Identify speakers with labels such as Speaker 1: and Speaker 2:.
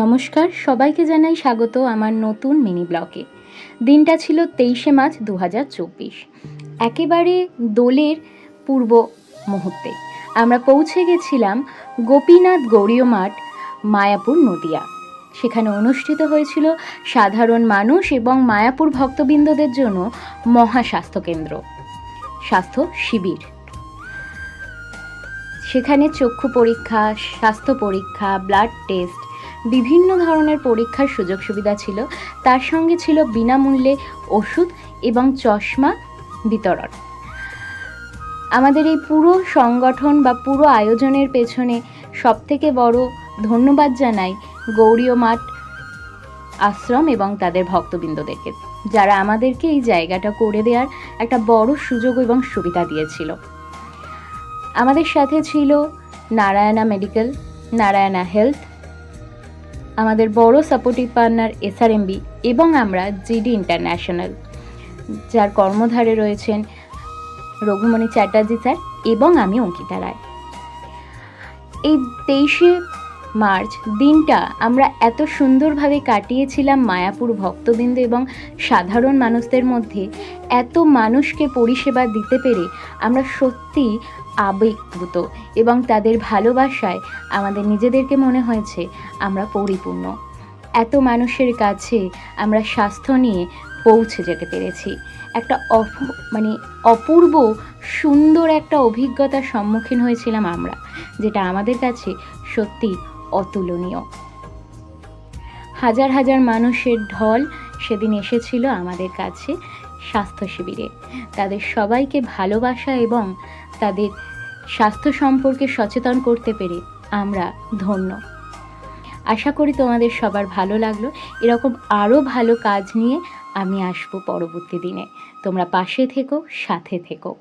Speaker 1: নমস্কার, সবাইকে জানাই স্বাগত আমার নতুন মিনি ব্লগে দিনটা ছিল তেইশে মার্চ দু হাজার চব্বিশ। একেবারে দোলের পূর্ব মুহূর্তে আমরা পৌঁছে গেছিলাম গোপীনাথ গৌরীয় মাঠ, মায়াপুর নদিয়া। সেখানে অনুষ্ঠিত হয়েছিল সাধারণ মানুষ এবং মায়াপুর ভক্তবৃন্দদের জন্য মহা স্বাস্থ্যকেন্দ্র স্বাস্থ্য শিবির। সেখানে চক্ষু পরীক্ষা, স্বাস্থ্য পরীক্ষা ব্লাড টেস্ট বিভিন্ন ধরনের পরীক্ষার সুযোগ সুবিধা ছিল। তার সঙ্গে ছিল বিনামূল্যে ওষুধ এবং চশমা বিতরণ। আমাদের এই পুরো সংগঠন বা পুরো আয়োজনের পেছনে সবথেকে বড় ধন্যবাদ জানাই গৌরীয় মাঠ আশ্রম এবং তাদের ভক্তবৃন্দদেরকে, যারা আমাদেরকে এই জায়গাটা করে দেওয়ার একটা বড় সুযোগ এবং সুবিধা দিয়েছিল। আমাদের সাথে ছিল নারায়ণা মেডিকেল, নারায়ণা হেলথ আমাদের বড় সাপোর্টিভ পার্টনার এসআরএমবি এবং আমরা জিডি ইন্টারন্যাশনাল, যার কর্মধারে রয়েছেন রঘুমণি চ্যাটার্জি স্যার এবং আমি অঙ্কিতা রায়। এই তেইশে মার্চ দিনটা আমরা এত সুন্দরভাবে কাটিয়েছিলাম মায়াপুর ভক্তবৃন্দ এবং সাধারণ মানুষদের মধ্যে। এত মানুষকে পরিষেবা দিতে পেরে আমরা সত্যি আবেগভূত এবং তাদের ভালোবাসায় আমাদের নিজেদেরকে মনে হয়েছে আমরা পরিপূর্ণ। এত মানুষের কাছে আমরা স্বাস্থ্য নিয়ে পৌঁছে যেতে পেরেছি। একটা অপ মানে অপূর্ব সুন্দর একটা অভিজ্ঞতার সম্মুখীন হয়েছিলাম আমরা, যেটা আমাদের কাছে সত্যি অতুলনীয়। হাজার হাজার মানুষের ঢল সেদিন এসেছিল আমাদের কাছে স্বাস্থ্য শিবিরে। তাদের সবাইকে ভালোবাসা এবং তাদের স্বাস্থ্য সম্পর্কে সচেতন করতে পেরে আমরা ধন্য। আশা করি তোমাদের সবার ভালো লাগল। এরকম আরও ভালো কাজ নিয়ে আমি আসব পরবর্তী দিনে। তোমরা পাশে থেকো, সাথে থেকো।